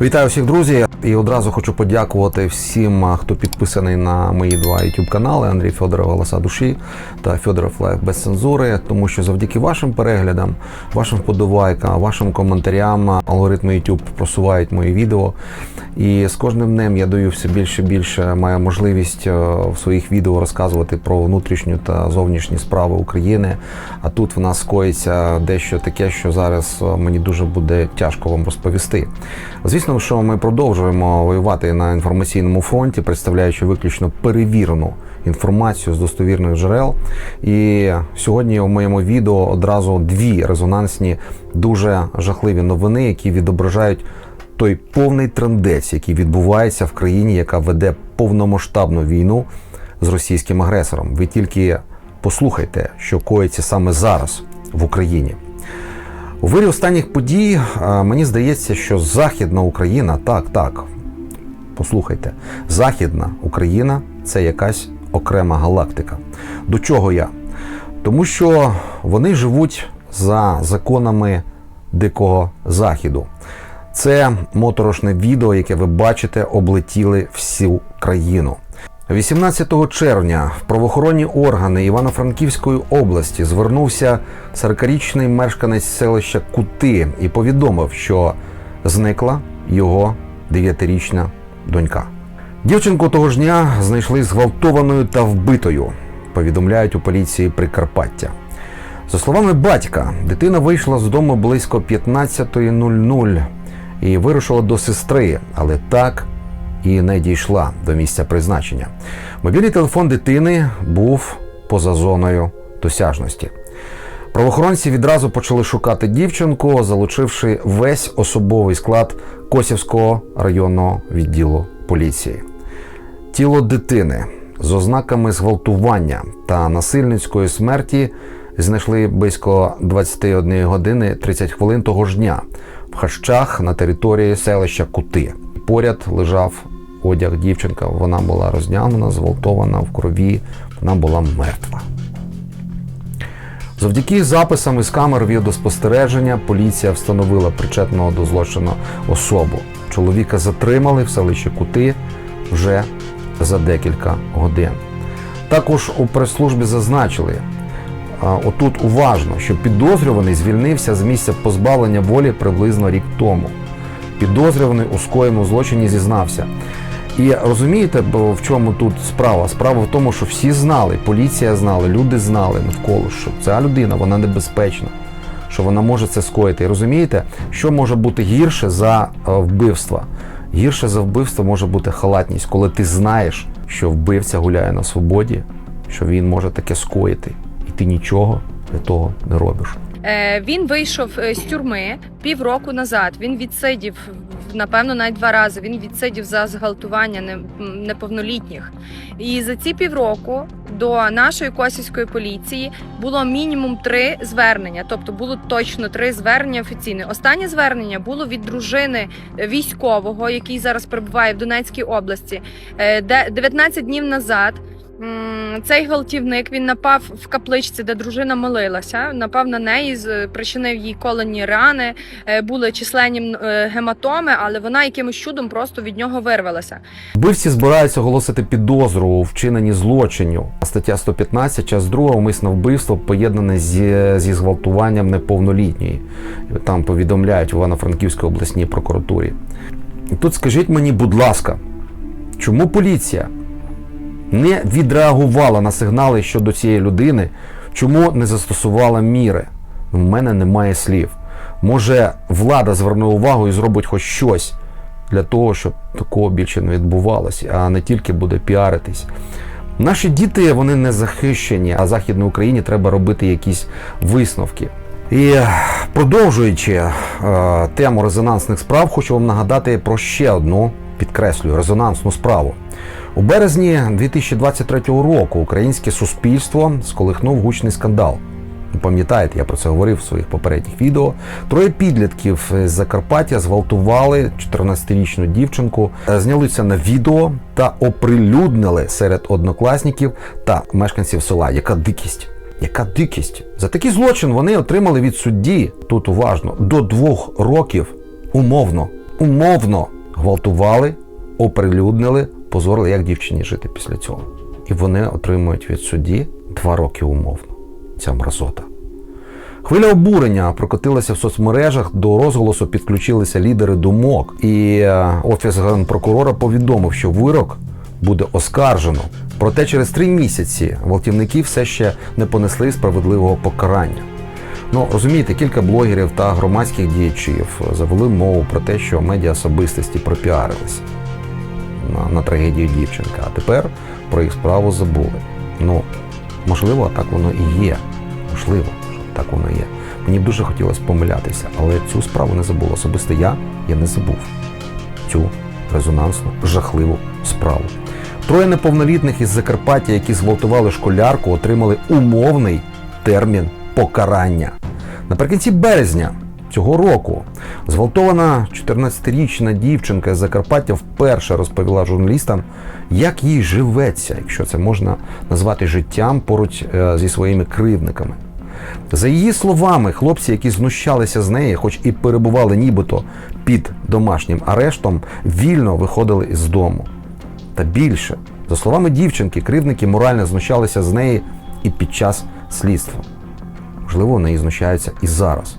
Вітаю всіх, друзі! І одразу хочу подякувати всім, хто підписаний на мої два youtube канали Андрій Федоров Голоса душі та Федоров Лайф без цензури, тому що завдяки вашим переглядам, вашим вподобайкам, вашим коментарям алгоритми YouTube просувають мої відео. І з кожним днем я даю все більше і більше маю можливість е, в своїх відео розказувати про внутрішню та зовнішні справи України. А тут в нас коїться дещо таке, що зараз е, мені дуже буде тяжко вам розповісти. Звісно, що ми продовжуємо воювати на інформаційному фронті, представляючи виключно перевірену інформацію з достовірних джерел. І сьогодні у моєму відео одразу дві резонансні, дуже жахливі новини, які відображають той повний трендець, який відбувається в країні, яка веде повномасштабну війну з російським агресором. Ви тільки послухайте, що коїться саме зараз в Україні. У вирі останніх подій е, мені здається, що Західна Україна, так, так, послухайте, Західна Україна це якась окрема галактика. До чого я? Тому що вони живуть за законами Дикого Західу. Це моторошне відео, яке ви бачите, облетіли всю країну. 18 червня в правоохоронні органи Івано-Франківської області звернувся 40-річний мешканець селища Кути і повідомив, що зникла його 9-річна донька. Дівчинку того ж дня знайшли зґвалтованою та вбитою, повідомляють у поліції Прикарпаття. За словами батька, дитина вийшла з дому близько 15.00 і вирушила до сестри, але так і не дійшла до місця призначення. Мобільний телефон дитини був поза зоною досяжності. Правоохоронці відразу почали шукати дівчинку, залучивши весь особовий склад Косівського районного відділу поліції. Тіло дитини з ознаками зґвалтування та насильницької смерті знайшли близько 21 години 30 хвилин того ж дня в хащах на території селища Кути. Поряд лежав одяг дівчинка. Вона була роздягнена, зґвалтована в крові, вона була мертва. Завдяки записам із камер відеоспостереження поліція встановила причетного до злочину особу. Чоловіка затримали в селищі Кути вже за декілька годин. Також у прес-службі зазначили, отут уважно, що підозрюваний звільнився з місця позбавлення волі приблизно рік тому. Підозрюваний у скоєному злочині зізнався. І розумієте, в чому тут справа? Справа в тому, що всі знали, поліція знала, люди знали навколо, що ця людина вона небезпечна, що вона може це скоїти. І розумієте, що може бути гірше за е, вбивство? Гірше за вбивство може бути халатність, коли ти знаєш, що вбивця гуляє на свободі, що він може таке скоїти, і ти нічого для того не робиш. Е, Він вийшов е, з тюрми півроку назад. Він відсидів напевно навіть два рази. Він відсидів за зґвалтування неповнолітніх. І за ці півроку до нашої косівської поліції було мінімум три звернення. Тобто було точно три звернення офіційні. Останнє звернення було від дружини військового, який зараз перебуває в Донецькій області, е, де 19 днів назад. Цей гвалтівник він напав в капличці, де дружина молилася. Напав на неї, причинив їй колені рани, е, були численні е, гематоми, але вона якимось чудом просто від нього вирвалася. Вбивці збираються оголосити підозру у вчиненні злочинів. Стаття 115, час 2, умисне вбивство поєднане зі, зі зґвалтуванням неповнолітньої. Там повідомляють в Івано-Франківській обласній прокуратурі. Тут скажіть мені, будь ласка, чому поліція не відреагувала на сигнали щодо цієї людини, чому не застосувала міри? У мене немає слів. Може, влада зверне увагу і зробить хоч щось для того, щоб такого більше не відбувалося, а не тільки буде піаритись. Наші діти вони не захищені, а Західній Україні треба робити якісь висновки. І продовжуючи е, тему резонансних справ, хочу вам нагадати про ще одну, підкреслюю, резонансну справу. У березні 2023 року українське суспільство сколихнув гучний скандал. Пам'ятаєте, я про це говорив в своїх попередніх відео. Троє підлітків з Закарпаття зґвалтували 14-річну дівчинку, е, зняли це на відео та оприлюднили серед однокласників та мешканців села. Яка дикість? Яка дикість? За такий злочин вони отримали від судді, тут уважно, до двох років умовно умовно гвалтували, оприлюднили, позорили, як дівчині жити після цього. І вони отримують від судді два роки умовно. Ця мразота. Хвиля обурення прокотилася в соцмережах. До розголосу підключилися лідери думок. І е, офіс генпрокурора повідомив, що вирок буде оскаржено. Проте через три місяці гвалтівники все ще не понесли справедливого покарання. Ну розумієте, кілька блогерів та громадських діячів завели мову про те, що медіа особистості пропіарилися на, на трагедію дівчинка, а тепер про їх справу забули. Ну, можливо, так воно і є. Можливо, що так воно є. Мені б дуже хотілося помилятися, але цю справу не забув. Особисто я, я не забув цю резонансну, жахливу справу. Троє неповнолітних із Закарпаття, які зґвалтували школярку, отримали умовний термін покарання. Наприкінці березня цього року зґвалтована 14-річна дівчинка з Закарпаття вперше розповіла журналістам, як їй живеться, якщо це можна назвати життям поруч е, зі своїми кривдниками. За її словами, хлопці, які знущалися з неї, хоч і перебували нібито під домашнім арештом, вільно виходили із дому. Та більше, за словами дівчинки, кривдники морально знущалися з неї і під час слідства. Можливо, вони і знущаються і зараз.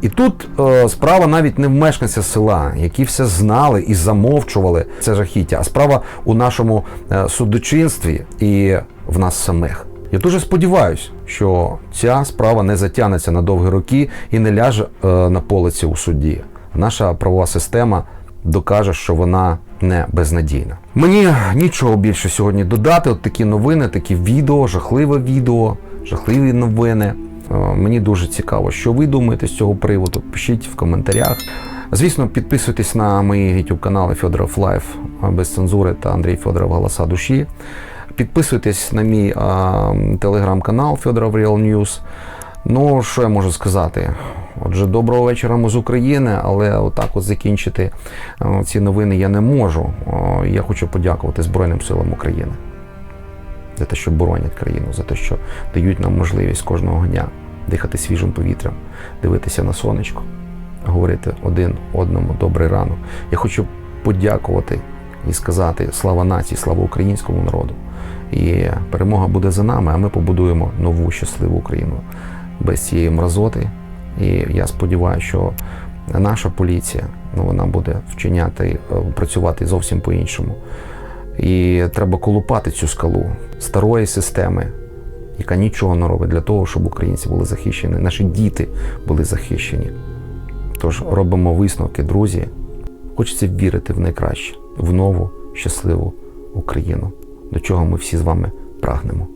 І тут е, справа навіть не в мешканцях села, які все знали і замовчували це жахіття, а справа у нашому е, судочинстві і в нас самих. Я дуже сподіваюся, що ця справа не затягнеться на довгі роки і не ляже е, на полиці у суді. Наша правова система докаже, що вона не безнадійна. Мені нічого більше сьогодні додати. От такі новини, такі відео, жахливе відео, жахливі новини. Е, Мені дуже цікаво, що ви думаєте з цього приводу. Пишіть в коментарях. Звісно, підписуйтесь на мої YouTube канали Федоров Лайф без цензури та Андрій Федоров Голоса душі. Підписуйтесь на мій а, телеграм-канал Федоров Real News. Ну, що я можу сказати? Отже, доброго вечора ми з України, але отак от закінчити е, ці новини я не можу. Я хочу подякувати Збройним силам України за те, що боронять країну, за те, що дають нам можливість кожного дня дихати свіжим повітрям, дивитися на сонечко, говорити один одному добрий ранок. Я хочу подякувати і сказати слава нації, слава українському народу. І перемога буде за нами, а ми побудуємо нову щасливу Україну без цієї мразоти. І я сподіваюся, що наша поліція ну, вона буде вчиняти, е, працювати зовсім по-іншому. І треба колупати цю скалу старої системи, яка нічого не робить для того, щоб українці були захищені, наші діти були захищені. Тож робимо висновки, друзі. Хочеться вірити в найкраще, в нову щасливу Україну, до чого ми всі з вами прагнемо.